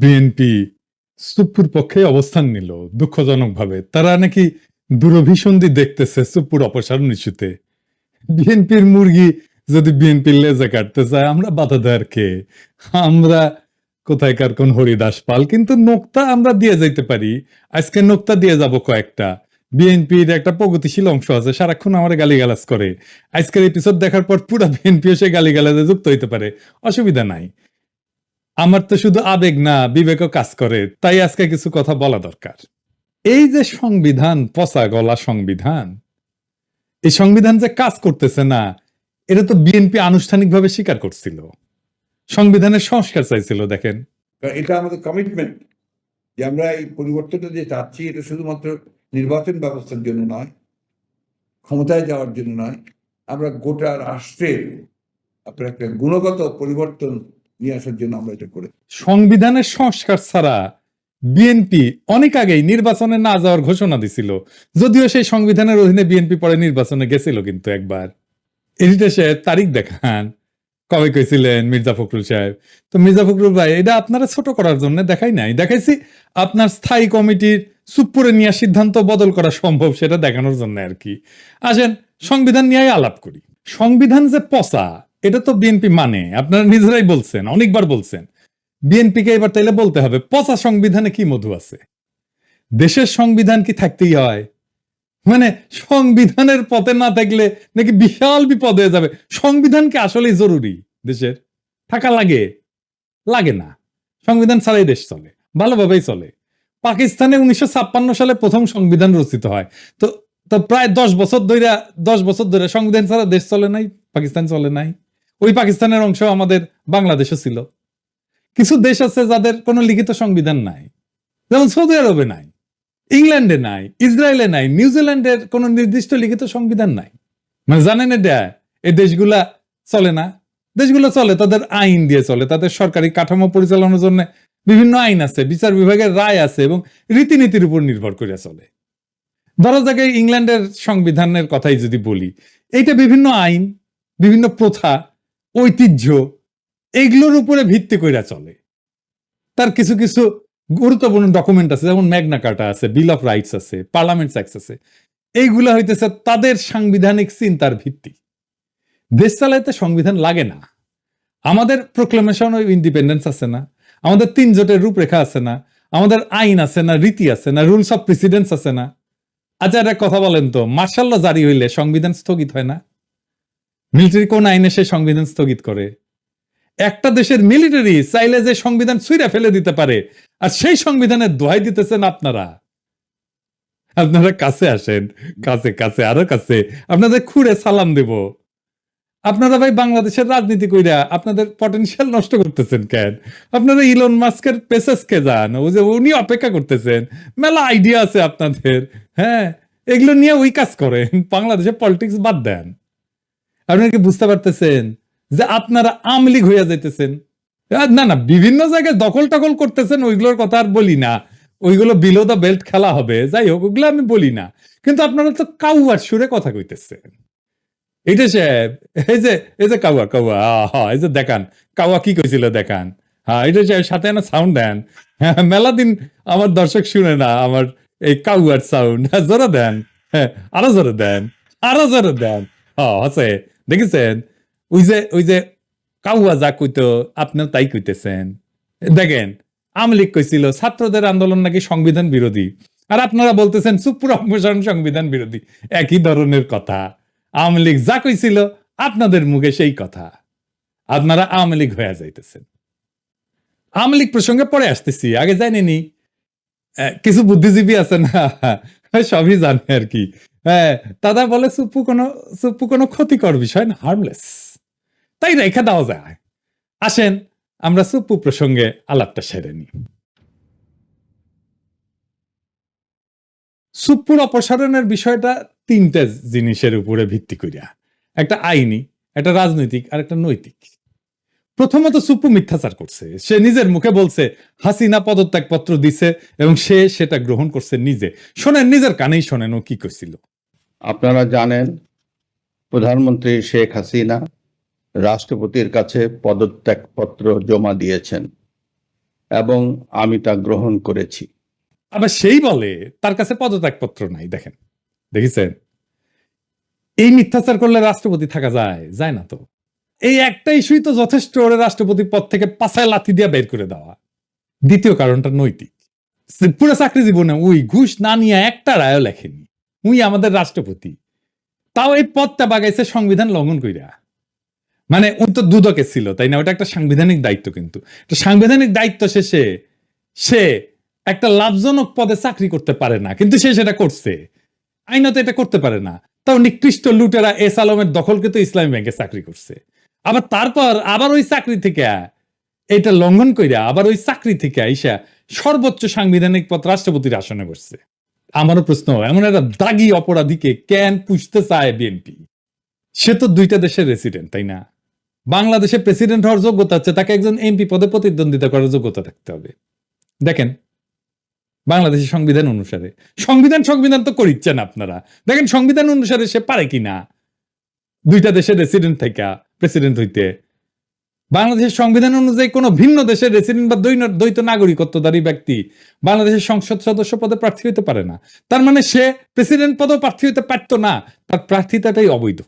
BNP সুপ্পুর পক্ষে অবস্থান নিল, দুঃখজনকভাবে। তারা নাকি দূরভিসন্ধি দেখতেছে সুপ্পুর অপসারণ ইস্যুতে। বিএনপির মুরগি যদি বিএনপির লেজে কাটতে চায়, আমরা বাধা দেওয়ার কে? আমরা কোথায়কার কোন হরিদাস পাল? কিন্তু নোক্তা আমরা দিয়ে যাইতে পারি। আজকে নোক্তা দিয়ে যাব কয়েকটা। বিএনপির একটা প্রগতিশীল অংশ আছে, সারাক্ষণ আমার গালিগালাজ করে। আজকের এপিসোড দেখার পর পুরো বিএনপি সে গালিগালাজে যুক্ত হইতে পারে। অসুবিধা নাই। আমার তো শুধু আবেগ না, বিবেকও কাজ করে, তাই আজকে কিছু কথা বলা দরকার। এই যে সংবিধান, পচা গলা সংবিধান, এই সংবিধান যে কাজ করতেছে না, এটা তো বিএনপি আনুষ্ঠানিকভাবে স্বীকার করছিল। সংবিধানের সংস্কার চাইছিল, দেখেন। এটা আমাদের কমিটমেন্ট যে আমরা এই পরিবর্তনটা যে চাচ্ছি, এটা শুধুমাত্র নির্বাচন ব্যবস্থার জন্য নয়, ক্ষমতায় যাওয়ার জন্য নয়। আমরা গোটা রাষ্ট্রের আপনার একটা গুণগত পরিবর্তন নিয়ে আসার জন্য আমরা এটা করে সংবিধানের সংস্কার ছাড়া বিএনপি অনেক আগেই নির্বাচনে না যাওয়ার ঘোষণা দিছিল। যদিও সেই সংবিধানের অধীনে বিএনপি পরে নির্বাচনে গেছিল কিন্তু একবার। এডিটে সাহেব তারিখ দেখান। কবে কইছিলেন মির্জা ফখরুল সাহেব? তো মির্জা ফখরুল ভাই, এটা আপনারা ছোট করার জন্য দেখাই নাই। দেখাইছি, আপনার স্থায়ী কমিটির সুপ্পুরে নিয়ে সিদ্ধান্ত বদল করা সম্ভব সেটা দেখানোর জন্য আর কি। আসেন, সংবিধান নিয়ে আলাপ করি। সংবিধান যে পচা এটা তো বিএনপি মানে আপনারা নিজেরাই বলছেন, অনেকবার বলছেন। বিএনপিকে এবার তাইলে বলতে হবে, পচা সংবিধানে কি মধু আছে? দেশের সংবিধান কি থাকতেই হয়? মানে সংবিধানের পথে না থাকলে নাকি বিশাল বিপদ হয়ে যাবে। সংবিধান কি আসলেই জরুরি দেশের? থাকা লাগে? লাগে না। সংবিধান ছাড়াই দেশ চলে, ভালোভাবেই চলে। পাকিস্তানে উনিশশো ছাপ্পান্ন সালে প্রথম সংবিধান রচিত হয়। তো তো প্রায় দশ বছর ধরে দশ বছর ধরে সংবিধান ছাড়া দেশ চলে নাই, পাকিস্তান চলে নাই। ওই পাকিস্তানের অংশ আমাদের বাংলাদেশও ছিল। কিছু দেশ আছে যাদের কোনো লিখিত সংবিধান নাই। যেমন সৌদি আরবে নাই, ইংল্যান্ডে নাই, ইসরায়েলে নাই নিউজিল্যান্ডের কোনো নির্দিষ্ট লিখিত সংবিধান নাই। মানে জানেন এটা? এই দেশগুলা চলে না। দেশগুলো চলে, তাদের আইন দিয়ে চলে, তাদের সরকারি কাঠামো পরিচালনার জন্য বিভিন্ন আইন আছে, বিচার বিভাগের রায় আছে এবং রীতিনীতির উপর নির্ভর করে চলে। ধরো জায়গায় ইংল্যান্ডের সংবিধানের কথাই যদি বলি, এইটা বিভিন্ন আইন, বিভিন্ন প্রথা ঐতিহ্য এইগুলোর উপরে ভিত্তি কইরা চলে। তার কিছু কিছু গুরুত্বপূর্ণ ডকুমেন্ট আছে, যেমন ম্যাগনা কার্টা আছে বিল অফ রাইটস আছে পার্লামেন্ট অ্যাক্ট আছে। এইগুলা হইতেছে তাদের সাংবিধানিক চিন্তার ভিত্তি। দেশ চালাইতে সংবিধান লাগে না। আমাদের প্রোক্লেমেশন অফ ইন্ডিপেন্ডেন্স আছে না। আমাদের তিন জোটের রূপরেখা আছে না। আমাদের আইন আছে না, রীতি আছে না রুলস অফ প্রেসিডেন্স আছে না। আচ্ছা একটা কথা বলেন তো, মার্শাল্লাহ জারি হইলে সংবিধান স্থগিত হয় না? মিলিটারি কোন আইনে সে সংবিধান স্থগিত করে? একটা দেশের মিলিটারি চাইলে যে সংবিধান ছুঁড়ে ফেলে দিতে পারে, আর সেই সংবিধানের দোহাই দিতেছেন আপনারা। আপনারা কাছে আসেন, কাছে কাছে, আরও কাছে, আপনাদের খুঁড়ে সালাম দেব। আপনারা ভাই বাংলাদেশের রাজনীতি কইরা আপনাদের পটেনশিয়াল নষ্ট করতেছেন কেন? আপনারা ইলন মাস্কের পেসেসকে যান ও যে উনি অপেক্ষা করতেছেন। মেলা আইডিয়া আছে আপনাদের হ্যাঁ? এগুলো নিয়ে ওই কাজ করেন, বাংলাদেশে পলিটিক্স বাদ দেন। আপনারা কি বুঝতে পারতেছেন যে আপনারা আমলিগ হইয়া যাইতেছেন? না না, বিভিন্ন জায়গায় দখল টকল করতেছেন, ওইগুলোর কথা আর বলি না। ওইগুলো বিলো দা বেল্ট খেলা হবে, যাই হোক ওগুলো আমি বলি না। কিন্তু আপনারা তো কাউয়ার সুরে কথা কইতেছেন। এইটা সাহেব, এই যে এই যে কাউয়া কাউয়া হ্যাঁ এই যে দেখান, কাউয়া কি কইছিল দেখান? হ্যাঁ এটা সাহেব, সাথে না সাউন্ড দেন। হ্যাঁ মেলা দিন আমার দর্শক শুনে না আমার এই কাউয়ার সাউন্ড জোরে দেন। হ্যাঁ আরও জোরে দেন, আরও জোরে দেন। হ্যাঁ আছে। দেখেছেন? তাই কইতেছেন। দেখেন, আওয়ামী লীগ কইছিল, ছাত্রদের আন্দোলন নাকি সংবিধান বিরোধী। আর আপনারা বলতেছেন সুপ্র অপসারণ সংবিধান বিরোধী। একই ধরনের কথা। আওয়ামী লীগ যা কইছিল, আপনাদের মুখে সেই কথা। আপনারা আওয়ামী লীগ হয়ে যাইতেছেন। আওয়ামী লীগ প্রসঙ্গে পরে আসতেছি, আগে জানেনি। কিছু বুদ্ধিজীবী আছে না? সবই জানে আর কি। হ্যাঁ দাদা বলে সুপ্পু কোনো সুপ্পু কোনো ক্ষতিকর বিষয় না হার্মলেস তাই রেখে দেওয়া যায়। আসেন, আমরা সুপ্পু প্রসঙ্গে আলাপটা সেরে নিই। সুপ্পুর অপসারণের বিষয়টা তিনটা জিনিসের উপরে ভিত্তি করিয়া। একটা আইনি, একটা রাজনৈতিক আর একটা নৈতিক। প্রথমত সুপ্পু মিথ্যাচার করছে। সে নিজের মুখে বলছে, হাসিনা পদত্যাগ পত্র দিছে এবং সে সেটা গ্রহণ করছে নিজে। শোনেন, নিজের কানেই শোনেন ও কি করছিল আপনারা জানেন, প্রধানমন্ত্রী শেখ হাসিনা রাষ্ট্রপতির কাছে পদত্যাগপত্র জমা দিয়েছেন এবং আমি তা গ্রহণ করেছি। আবার সেই বলে তার কাছে পদত্যাগপত্র নাই, দেখেন। দেখেছেন? এই মিথ্যাচার করলে রাষ্ট্রপতি থাকা যায় যায় না তো। এই একটা ইস্যুই তো যথেষ্ট ওরে রাষ্ট্রপতি পদ থেকে পাশায় লাথি দিয়ে বের করে দেওয়া। দ্বিতীয় কারণটা নৈতিক। পুরো চাকরি জীবনে ওই ঘুষ না নিয়ে একটা রায়ও লেখেনি। উই আমাদের রাষ্ট্রপতি। তাও এই পদটা বাগাইছে সংবিধান লঙ্ঘন কইরা। মানে উনি তো দুদকে ছিল তাই না? ওটা একটা সাংবিধানিক দায়িত্ব কিন্তু। সাংবিধানিক দায়িত্ব শেষে সে একটা লাভজনক পদে চাকরি করতে পারে না, কিন্তু সে সেটা করছে। আইনত এটা করতে পারে না। তাও নিকৃষ্ট লুটেরা এস আলমের দখলকে তো ইসলামী ব্যাংকে চাকরি করছে। আবার তারপর আবার ওই চাকরি থেকে এটা লঙ্ঘন কইরা, আবার ওই চাকরি থেকে আইসা সর্বোচ্চ সাংবিধানিক পদ রাষ্ট্রপতির আসনে বসছে। আমারও প্রশ্ন এমন একটা দাগি অপরাধীকে কেন পুষতে চায় বিএনপি সে তো দুইটা দেশের রেসিডেন্ট তাই না? বাংলাদেশে প্রেসিডেন্ট হওয়ার যোগ্যতা হচ্ছে তাকে একজন এমপি পদে প্রতিদ্বন্দ্বিতা করার যোগ্যতা থাকতে হবে। দেখেন বাংলাদেশের সংবিধান অনুসারে, সংবিধান সংবিধান তো করিচ্ছেন আপনারা। দেখেন, সংবিধান অনুসারে সে পারে কিনা? দুইটা দেশের রেসিডেন্ট থেকে প্রেসিডেন্ট হইতে। বাংলাদেশের সংবিধান অনুযায়ী কোনো ভিন্ন দেশের রেসিডেন্ট বা দ্বৈত নাগরিকত্বধারী ব্যক্তি বাংলাদেশের সংসদ সদস্য পদে প্রার্থী হইতে পারে না। তার মানে সে প্রেসিডেন্ট পদেও প্রার্থী হইতে পারতো না। তার প্রার্থিতাটাই অবৈধ।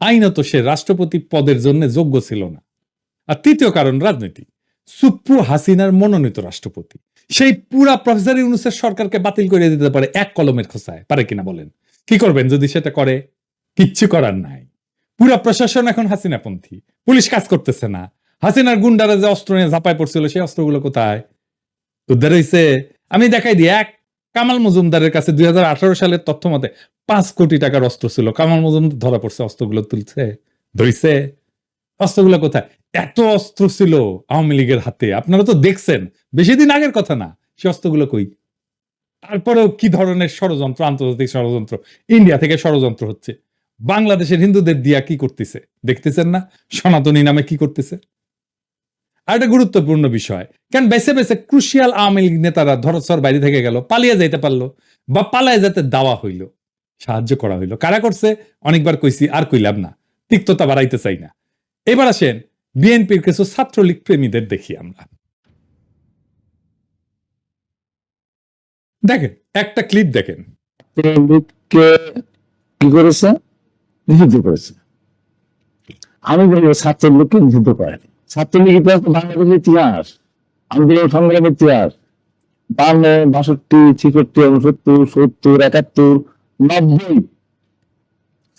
আইনত সে রাষ্ট্রপতি পদের জন্য যোগ্য ছিল না। আর তৃতীয় কারণ রাজনীতি। সুপ্রু হাসিনার মনোনীত রাষ্ট্রপতি। সেই পুরা প্রফেসর ইউনুসের সরকারকে বাতিল করে দিতে পারে এক কলমের খোসায়। পারে কিনা বলেন? কি করবেন যদি সেটা করে? কিচ্ছু করার নাই। পুরা প্রশাসন এখন হাসিনাপন্থী। পুলিশ কাজ করতেছে না। হাসিনার গুন্ডারা যে অস্ত্র নিয়ে ঝাঁপায় পড়ছিল, সেই অস্ত্রগুলো কোথায়? উদ্ধার হয়েছে আমি দেখাই দিই, এক, কামাল মজুমদারের কাছে দুই সালের তথ্য মতে পাঁচ কোটি টাকার অস্ত্র ছিল। কামাল মজুমদার ধরা পড়ছে, অস্ত্রগুলো তুলছে, ধরিছে। অস্ত্রগুলো কোথায়? এত অস্ত্র ছিল আওয়ামী লীগের হাতে। আপনারা তো দেখছেন, বেশি দিন আগের কথা না, সে অস্ত্রগুলো কই? তারপরেও কি ধরনের ষড়যন্ত্র, আন্তর্জাতিক ষড়যন্ত্র? ইন্ডিয়া থেকে ষড়যন্ত্র হচ্ছে। বাংলাদেশের হিন্দুদের দিয়া কি করতেছে? দেখতেছেন না? সনাতনী নামে কি করতেছে? আর একটা গুরুত্বপূর্ণ বিষয়, কেন বেছে বেছে ক্রুশিয়াল আওয়ামী লীগ নেতারা ধরসর বাইরে থেকে গেল, পালিয়ে যাইতে পারল বা পালায় যেতে দেওয়া হইল, সাহায্য করা হইল। কারা করছে? অনেকবার কইছি, আর কইলাম না, তিক্ততা বাড়াইতে চাই না। এবার আসেন, বিএনপির কিছু ছাত্রলীগ প্রেমীদের দেখি আমরা। দেখেন, একটা ক্লিপ দেখেন। কি করেছে? নিষিদ্ধ করেছে। আমি বলব ছাত্রলীগকে নিষিদ্ধ করে। ছাত্রলীগ ইতিহাস তো বাংলাদেশের ইতিহাস। আন্দোলন সংগ্রামের ইতিহাস। বান্ন বাষট্টি ছিষট্টি উনসত্তর সত্তর একাত্তর নব্বই।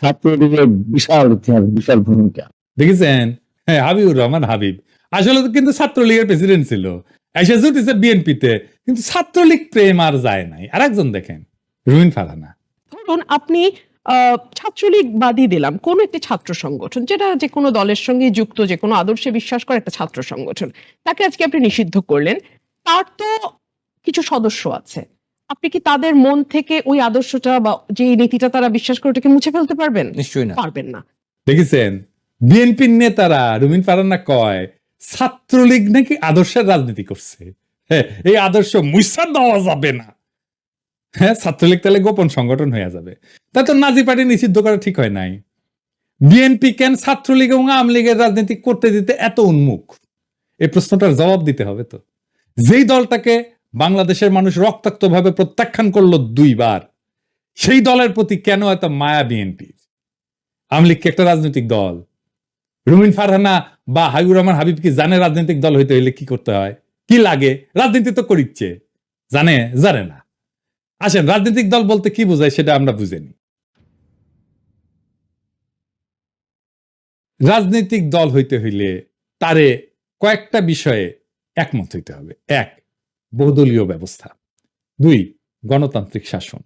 ছাত্রলীগের বিশাল ইতিহাস বিশাল ভূমিকা। দেখেছেন? হ্যাঁ হাবিবুর রহমান হাবিব। আসলে তো কিন্তু ছাত্রলীগের প্রেসিডেন্ট ছিল। এসে জুটিছে বিএনপিতে কিন্তু ছাত্রলীগ প্রেম আর যায় নাই। আর একজন দেখেন রুমিন ফারহানা ধরুন আপনি ছাত্রলীগ বাদই দিলাম। কোন একটি ছাত্র সংগঠন যেটা যে কোনো দলের সঙ্গে যুক্ত যে কোনো আদর্শে বিশ্বাস করে একটা ছাত্র সংগঠন তাকে আজকে আপনি নিষিদ্ধ করলেন। তার তো কিছু সদস্য আছে। আপনি কি তাদের মন থেকে ওই আদর্শটা বা যে নীতিটা তারা বিশ্বাস করে ওটাকে মুছে ফেলতে পারবেন? নিশ্চয়ই না। পারবেন না। দেখেছেন? বিএনপির নেতারা রুমিন ফারান্না কয় ছাত্রলীগ নাকি আদর্শের রাজনীতি করছে? হ্যাঁ এই আদর্শ মুসা দেওয়া যাবে না। হ্যাঁ ছাত্রলীগ তাহলে গোপন সংগঠন হয়ে যাবে। তা তো নাজি পার্টি নিষিদ্ধ করা ঠিক হয় নাই। বিএনপি কেন ছাত্রলীগ এবং আওয়ামী লীগের রাজনীতি করতে দিতে এত উন্মুখ? এই প্রশ্নটার জবাব দিতে হবে তো। যেই দলটাকে বাংলাদেশের মানুষ রক্তাক্তভাবে প্রত্যাখ্যান করল দুইবার, সেই দলের প্রতি কেন এত মায়া বিএনপির আওয়ামী লীগ কি একটা রাজনৈতিক দল? রুমিন ফারহানা বা হাবিবুর রহমান হাবিব কি জানে রাজনৈতিক দল হইতে হইলে কি করতে হয়? কি লাগে? রাজনীতি তো করিচ্ছে। জানে? জানে না। আসেন, রাজনৈতিক দল বলতে কি বোঝায় সেটা আমরা বুঝেনি রাজনৈতিক দল হইতে হইলে তারে কয়েকটা বিষয়ে একমত হইতে হবে। এক, বহুদলীয় ব্যবস্থা। দুই, গণতান্ত্রিক শাসন।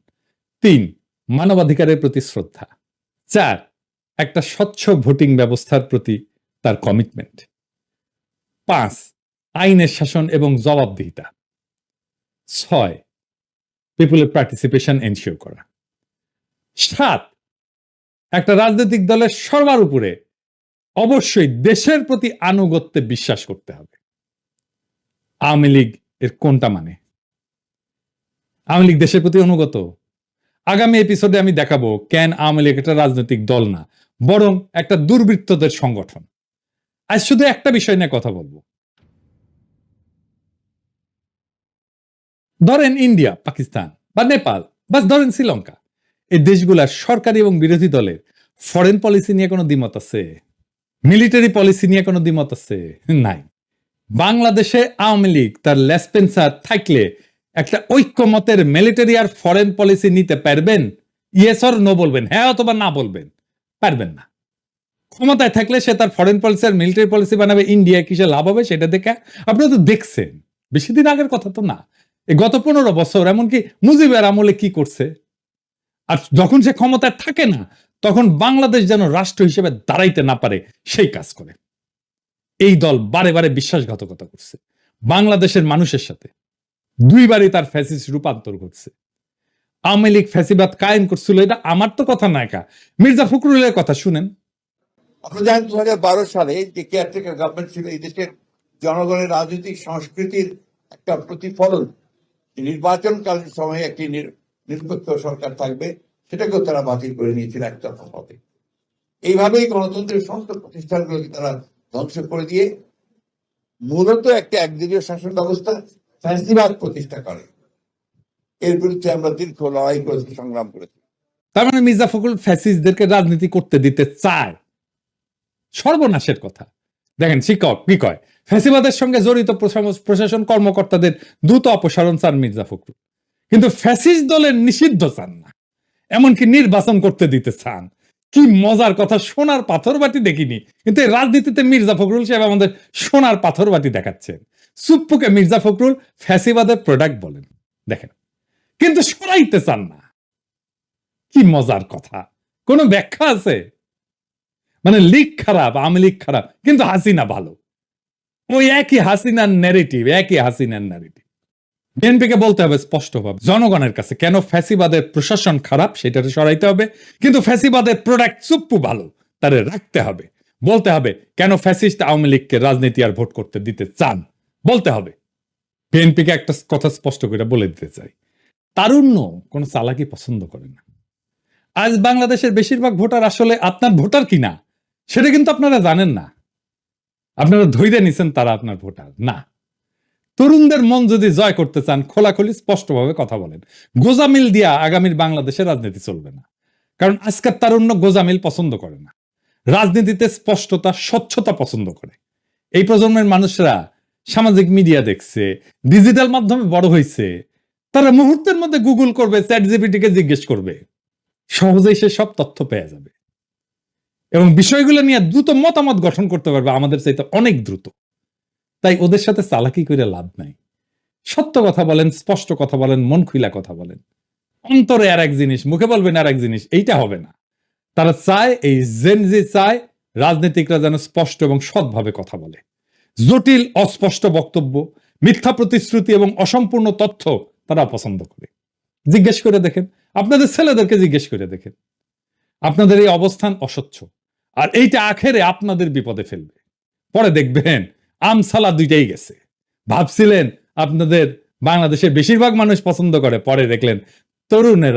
তিন, মানবাধিকারের প্রতি শ্রদ্ধা। চার, একটা স্বচ্ছ ভোটিং ব্যবস্থার প্রতি তার কমিটমেন্ট পাঁচ, আইনের শাসন এবং জবাবদিহিতা। ছয় পিপুলের পার্টিসিপেশন এনশিওর করা। সাত, একটা রাজনৈতিক দলের সবার উপরে অবশ্যই দেশের প্রতি আনুগত্যে বিশ্বাস করতে হবে। আওয়ামী লীগ এর কোনটা মানে? আওয়ামী লীগ দেশের প্রতি অনুগত? আগামী এপিসোডে আমি দেখাবো কেন আওয়ামী লীগ একটা রাজনৈতিক দল না, বরং একটা দুর্বৃত্তদের সংগঠন। আজ শুধু একটা বিষয় নিয়ে কথা বলব। ধরেন ইন্ডিয়া, পাকিস্তান বা নেপাল বা ধরেন শ্রীলঙ্কা। এই দেশগুলার সরকারি এবং বিরোধী দলের ফরেন পলিসি নিয়ে কোনো দ্বিমত আছে? মিলিটারি পলিসি নিয়ে কোনো দ্বিমত আছে? নাই। বাংলাদেশে আওয়ামী লীগ তার লেসপেন্সার থাকলে একটা ঐক্যমতের মিলিটারি আর ফরেন পলিসি নিতে পারবেন? ইয়েস অর নো বলবেন। হ্যাঁ অথবা না বলবেন। পারবেন না। ক্ষমতায় থাকলে সে তার ফরেন পলিসি আর মিলিটারি পলিসি বানাবে। ইন্ডিয়া কিসে লাভ হবে সেটা দেখে আপনারা তো দেখছেন। বেশি দিন আগের কথা তো না। গত পনেরো বছর এমনকি মুজিবের আমলে কি করছে? আর যখন সে ক্ষমতায় থাকে না, তখন বাংলাদেশ যেন রাষ্ট্র হিসেবে দাঁড়াইতে না পারে, সেই কাজ করে। এই দল বারে বারে বিশ্বাসঘাতকতা করছে, বাংলাদেশের মানুষের সাথে। দুইবারই তার ফ্যাসিস রূপান্তর ঘটছে। আওয়ামী লীগ ফ্যাসিবাদ কায়েম করছিল, এটা আমার তো কথা না একা। মির্জা ফখরুলের কথা শুনেন। আপনারা জানেন দু হাজার বারো সালে যে কেয়ারটেকার গভর্নমেন্ট ছিল, এই দেশের জনগণের রাজনৈতিক সংস্কৃতির একটা প্রতিফলন নির্বাচনকালীন সময়ে একটি নির- নিরপেক্ষ সরকার থাকবে, সেটাকেও তারা বাতিল করে নিয়েছিল একতরফা হবে এইভাবেই গণতন্ত্রের সমস্ত প্রতিষ্ঠানগুলোকে তারা ধ্বংস করে দিয়ে মূলত একটা একদলীয় শাসন ব্যবস্থা ফ্যাসিবাদ প্রতিষ্ঠা করে। এর বিরুদ্ধে আমরা দীর্ঘ লড়াই করেছি, সংগ্রাম করেছি। তার মানে মির্জা ফখরুল ফ্যাসিস্টদেরকে রাজনীতি করতে দিতে চায়। সর্বনাশের কথা। দেখেন, শিক্ষক, কি কয়? ফ্যাসিবাদের সঙ্গে জড়িত প্রশাসন- কর্মকর্তাদের দ্রুত অপসারণ চান মির্জা ফখরুল। কিন্তু ফ্যাসিস্ট দলের নিষিদ্ধ চান না। এমনকি নির্বাচন করতে দিতে চান। কি মজার কথা, সোনার পাথর বাটি দেখিনি। কিন্তু রাজনীতিতে মির্জা ফখরুল সাহেব আমাদের সোনার পাথর বাটি দেখাচ্ছেন। সুপ্পুকে মির্জা ফখরুল ফ্যাসিবাদের প্রোডাক্ট বলেন। দেখেন, কিন্তু সরাইতে চান না। কি মজার কথা। কোনো ব্যাখ্যা আছে? মানে লিগ খারাপ, আওয়ামী লীগ খারাপ, কিন্তু হাসিনা ভালো। ওই একই হাসিনার ন্যারেটিভ একই হাসিনার ন্যারেটিভ বিএনপিকে বলতে হবে স্পষ্টভাবে, জনগণের কাছে কেন ফ্যাসিবাদের প্রশাসন খারাপ, সেটাতে সরাইতে হবে, কিন্তু ফ্যাসিবাদের প্রোডাক্ট চুপ্পু ভালো, তারে রাখতে হবে। বলতে হবে, কেন ফ্যাসিস্ট আওয়ামী লীগকে রাজনীতি আর ভোট করতে দিতে চান? বলতে হবে। বিএনপিকে একটা কথা স্পষ্ট করে বলে দিতে চাই। তারুণ্য কোনো চালাকি পছন্দ করে না। আজ বাংলাদেশের বেশিরভাগ ভোটার আসলে আপনার ভোটার কিনা? সেটা কিন্তু আপনারা জানেন না। আপনারা ধৈর্য নিছেন তারা আপনার ভোটার, না। তরুণদের মন যদি জয় করতে চান, খোলাখুলি স্পষ্টভাবে কথা বলেন। গোজামিল দিয়া আগামীর বাংলাদেশে রাজনীতি চলবে না। কারণ আজকের তারুণ্য গোজামিল পছন্দ করে না। রাজনীতিতে স্পষ্টতা, স্বচ্ছতা পছন্দ করে। এই প্রজন্মের মানুষরা সামাজিক মিডিয়া দেখছে, ডিজিটাল মাধ্যমে বড় হয়েছে তারা মুহূর্তের মধ্যে গুগল করবে চ্যাট জিপিটিকে জিজ্ঞেস করবে। সহজেই সে সব তথ্য পেয়ে যাবে। এবং বিষয়গুলো নিয়ে দ্রুত মতামত গঠন করতে পারবে আমাদের চাইতে অনেক দ্রুত। তাই ওদের সাথে চালাকি করে লাভ নাই। সত্য কথা বলেন, স্পষ্ট কথা বলেন, মন খুইলা কথা বলেন। অন্তরে আর এক জিনিস, মুখে বলবেন আর এক জিনিস, এইটা হবে না। তারা চায়, এই জেন যে চায়, রাজনীতিকরা যেন স্পষ্ট এবং সৎভাবে কথা বলে। জটিল, অস্পষ্ট বক্তব্য, মিথ্যা প্রতিশ্রুতি এবং অসম্পূর্ণ তথ্য তারা পছন্দ করে। জিজ্ঞেস করে দেখেন। আপনাদের ছেলেদেরকে জিজ্ঞেস করে দেখেন। আপনাদের এই অবস্থান অস্বচ্ছ আর এইটা আখেরে আপনাদের বিপদে ফেলবে। পরে দেখবেন আমসালা দুইটাই গেছে। ভাবছিলেন আপনাদের বাংলাদেশের বেশিরভাগ মানুষ পছন্দ করে, পরে দেখলেন তরুণেরা